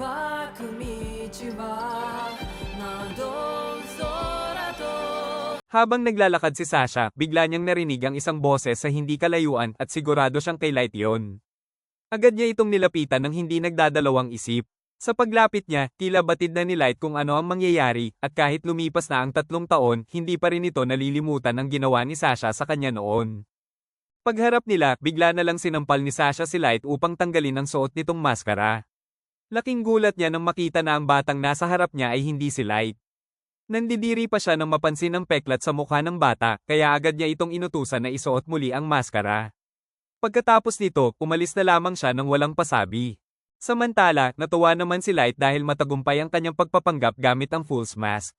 ばく道は何度空と Habang naglalakad si Sasha, bigla niyang narinig ang isang boses sa hindi kalayuan at sigurado siyang kay Light yon. Agad niya itong nilapitan ng hindi nagdadalawang isip. Sa paglapit niya, tila batid na ni Light kung ano ang mangyayari, at kahit lumipas na ang tatlong taon, hindi pa rin ito nalilimutan ang ginawa ni Sasha sa kanya noon. Pagharap nila, bigla na lang sinampal ni Sasha si Light upang tanggalin ang suot nitong maskara. Laking gulat niya nang makita na ang batang nasa harap niya ay hindi si Light. Nandidiri pa siya nang mapansin ang peklat sa mukha ng bata, kaya agad niya itong inutusan na isuot muli ang maskara. Pagkatapos nito, umalis na lamang siya nang walang pasabi. Samantala, natuwa naman si Light dahil matagumpay ang kanyang pagpapanggap gamit ang fool's mask.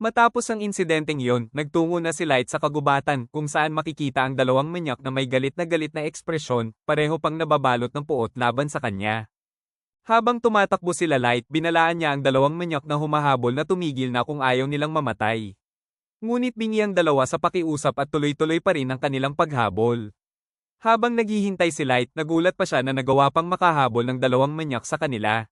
Matapos ang insidenteng yon, nagtungo na si Light sa kagubatan kung saan makikita ang dalawang manyak na may galit na galit na ekspresyon, pareho pang nababalot ng puot laban sa kanya. Habang tumatakbo sila Light, binalaan niya ang dalawang manyak na humahabol na tumigil na kung ayaw nilang mamatay. Ngunit bingi ang dalawa sa pakiusap at tuloy-tuloy pa rin ang kanilang paghabol. Habang naghihintay si Light, nagulat pa siya na nagawa pang makahabol ng dalawang manyak sa kanila.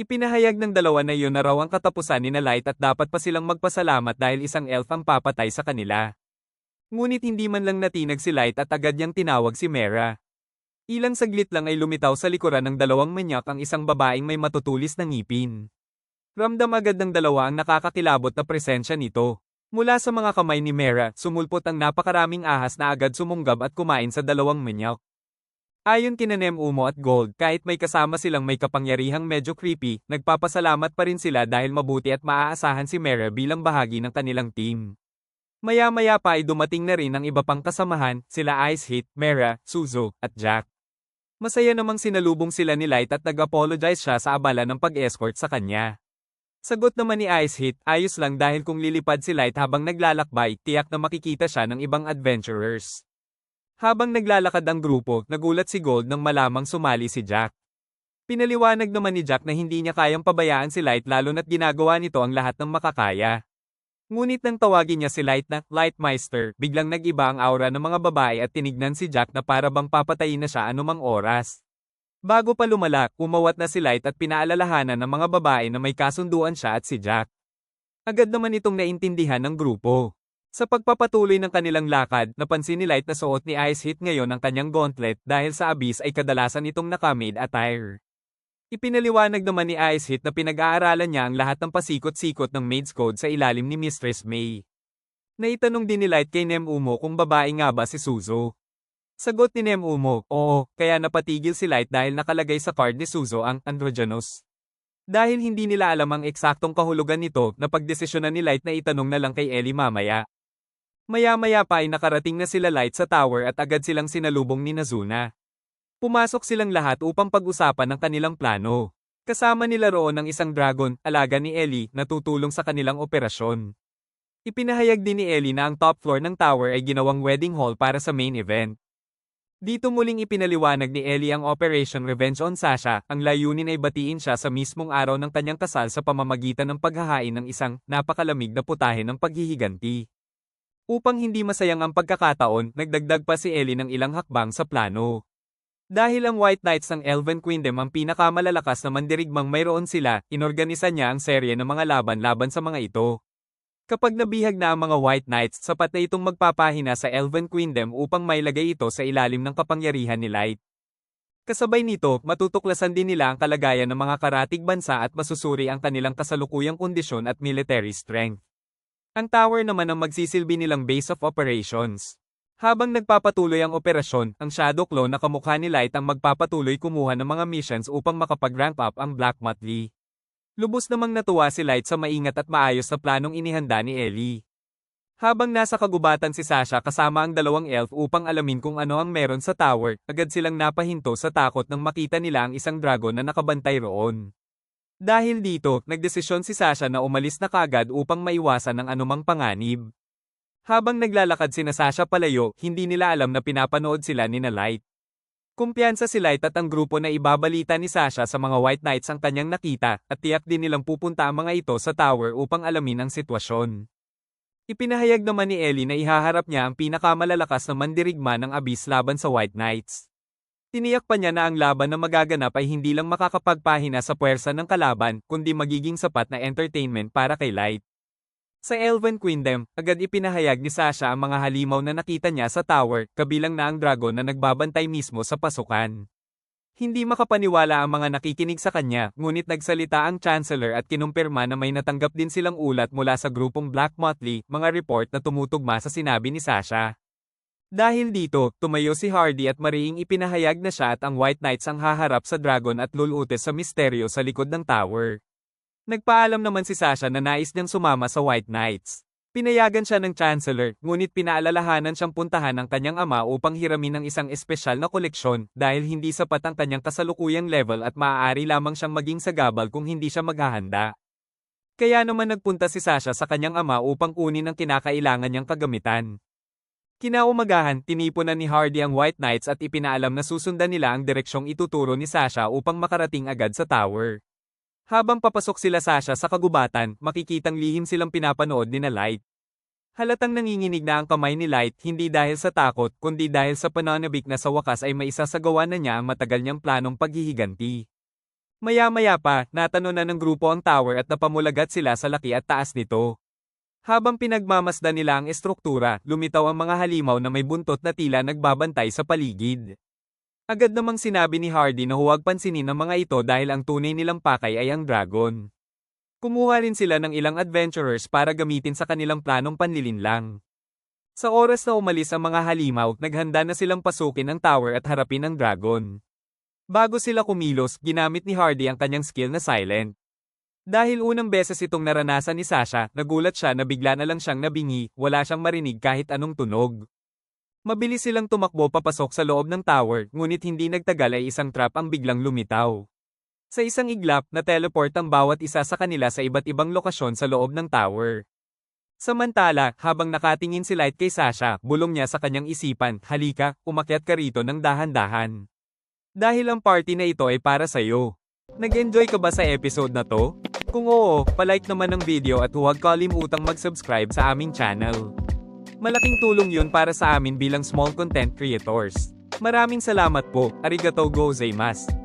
Ipinahayag ng dalawa na iyon na raw ang katapusan ni na Light at dapat pa silang magpasalamat dahil isang elf ang papatay sa kanila. Ngunit hindi man lang natinag si Light at agad niyang tinawag si Mera. Ilang saglit lang ay lumitaw sa likuran ng dalawang manyak ang isang babaeng may matutulis na ngipin. Ramdam agad ng dalawa ang nakakakilabot na presensya nito. Mula sa mga kamay ni Mera, sumulpot ang napakaraming ahas na agad sumunggab at kumain sa dalawang manyak. Ayon kina Umo at Gold, kahit may kasama silang may kapangyarihang medyo creepy, nagpapasalamat pa rin sila dahil mabuti at maaasahan si Mera bilang bahagi ng kanilang team. Maya-maya pa ay dumating na rin ang iba pang kasamahan, sila Ice Hit, Mera, Suzo, at Jack. Masaya namang sinalubong sila ni Light at nag-apologize siya sa abala ng pag-escort sa kanya. Sagot naman ni Ice Hit, ayos lang dahil kung lilipad si Light habang naglalakbay, tiyak na makikita siya ng ibang adventurers. Habang naglalakad ang grupo, nagulat si Gold nang malamang sumali si Jack. Pinaliwanag naman ni Jack na hindi niya kayang pabayaan si Light lalo na't ginagawa nito ang lahat ng makakaya. Ngunit nang tawagin niya si Light na Lightmeister, biglang nag-iba ang aura ng mga babae at tinignan si Jack na para bang papatayin na siya anumang oras. Bago pa lumala, umawat na si Light at pinaalalahanan ng mga babae na may kasunduan siya at si Jack. Agad naman itong naintindihan ng grupo. Sa pagpapatuloy ng kanilang lakad, napansin ni Light na suot ni Ice Hit ngayon ang kanyang gauntlet dahil sa Abyss ay kadalasan itong naka-maid attire. Ipinaliwanag naman ni Ice Hit na pinag-aaralan niya ang lahat ng pasikot-sikot ng maid's code sa ilalim ni Mistress May. Naitanong din ni Light kay Nem Umo kung babae nga ba si Suzo. Sagot ni Nem Umo, oo, kaya napatigil si Light dahil nakalagay sa card ni Suzo ang androgynous. Dahil hindi nila alam ang eksaktong kahulugan nito, napagdesisyonan ni Light na itanong na lang kay Ellie mamaya. Maya-maya pa ay nakarating na sila Light sa tower at agad silang sinalubong ni Nazuna. Pumasok silang lahat upang pag-usapan ang kanilang plano. Kasama nila roon ang isang dragon, alaga ni Ellie, na tutulong sa kanilang operasyon. Ipinahayag din ni Ellie na ang top floor ng tower ay ginawang wedding hall para sa main event. Dito muling ipinaliwanag ni Ellie ang Operation Revenge on Sasha, ang layunin ay batiin siya sa mismong araw ng kanyang kasal sa pamamagitan ng paghahain ng isang napakalamig na putahe ng paghihiganti. Upang hindi masayang ang pagkakataon, nagdagdag pa si Ellie ng ilang hakbang sa plano. Dahil ang White Knights ng Elven Queendom ang pinakamalalakas na mandirigmang mayroon sila, inorganisa niya ang serye ng mga laban laban sa mga ito. Kapag nabihag na ang mga White Knights, sapat na itong magpapahina sa Elven Queendom upang mailagay ito sa ilalim ng kapangyarihan ni Light. Kasabay nito, matutuklasan din nila ang kalagayan ng mga karatig bansa at masusuri ang kanilang kasalukuyang kondisyon at military strength. Ang tower naman ang magsisilbi nilang base of operations. Habang nagpapatuloy ang operasyon, ang Shadow Clone na kamukha ni Light ang magpapatuloy kumuha ng mga missions upang makapag-rank up ang Black Motley. Lubos namang natuwa si Light sa maingat at maayos na planong inihanda ni Ellie. Habang nasa kagubatan si Sasha kasama ang dalawang elf upang alamin kung ano ang meron sa tower, agad silang napahinto sa takot nang makita nila ang isang dragon na nakabantay roon. Dahil dito, nagdesisyon si Sasha na umalis na kagad upang maiwasan ang anumang panganib. Habang naglalakad sina Sasha palayo, hindi nila alam na pinapanood sila ni na Light. Kumpiyansa si Light at ang grupo na ibabalita ni Sasha sa mga White Knights ang kanyang nakita, at tiyak din nilang pupunta ang mga ito sa tower upang alamin ang sitwasyon. Ipinahayag naman ni Ellie na ihaharap niya ang pinakamalalakas na mandirigma ng Abyss laban sa White Knights. Tiniyak pa niya na ang laban na magaganap ay hindi lang makakapagpahina sa puwersa ng kalaban, kundi magiging sapat na entertainment para kay Light. Sa Elven Queendom, agad ipinahayag ni Sasha ang mga halimaw na nakita niya sa tower, kabilang na ang dragon na nagbabantay mismo sa pasukan. Hindi makapaniwala ang mga nakikinig sa kanya, ngunit nagsalita ang Chancellor at kinumpirma na may natanggap din silang ulat mula sa grupong Black Motley, mga report na tumutugma sa sinabi ni Sasha. Dahil dito, tumayo si Hardy at mariing ipinahayag na siya at ang White Knights ang haharap sa dragon at lulutes sa misteryo sa likod ng tower. Nagpaalam naman si Sasha na nais niyang sumama sa White Knights. Pinayagan siya ng Chancellor, ngunit pinaalalahanan siyang puntahan ng kanyang ama upang hiramin ng isang espesyal na koleksyon dahil hindi sapat ang kanyang kasalukuyang level at maaari lamang siyang maging sagabal kung hindi siya maghahanda. Kaya naman nagpunta si Sasha sa kanyang ama upang kunin ang kinakailangan niyang kagamitan. Kinaumagahan, tinipunan ni Hardy ang White Knights at ipinaalam na susundan nila ang direksyong ituturo ni Sasha upang makarating agad sa tower. Habang papasok sila Sasha sa kagubatan, makikitang lihim silang pinapanood ni na Light. Halatang nanginginig na ang kamay ni Light hindi dahil sa takot kundi dahil sa pananabik na sa wakas ay maisasagawa na niya ang matagal niyang planong paghihiganti. Maya-maya pa, natanong na ng grupo ang tower at napamulagat sila sa laki at taas nito. Habang pinagmamasdan nila ang estruktura, lumitaw ang mga halimaw na may buntot na tila nagbabantay sa paligid. Agad namang sinabi ni Hardy na huwag pansinin ng mga ito dahil ang tunay nilang pakay ay ang dragon. Kumuha rin sila ng ilang adventurers para gamitin sa kanilang planong panlilinlang. Sa oras na umalis ang mga halimaw, naghanda na silang pasukin ang tower at harapin ang dragon. Bago sila kumilos, ginamit ni Hardy ang kanyang skill na silent. Dahil unang beses itong naranasan ni Sasha, nagulat siya na bigla na lang siyang nabingi, wala siyang marinig kahit anong tunog. Mabilis silang tumakbo papasok sa loob ng tower, ngunit hindi nagtagal ay isang trap ang biglang lumitaw. Sa isang iglap, na-teleport ang bawat isa sa kanila sa iba't ibang lokasyon sa loob ng tower. Samantala, habang nakatingin si Light kay Sasha, bulong niya sa kanyang isipan, halika, umakyat ka rito ng dahan-dahan. Dahil ang party na ito ay para sa'yo. Nag-enjoy ka ba sa episode na to? Kung oo, palike naman ng video at huwag kalimutang mag-subscribe sa aming channel. Malaking tulong yun para sa amin bilang small content creators. Maraming salamat po, arigatou gozaimasu.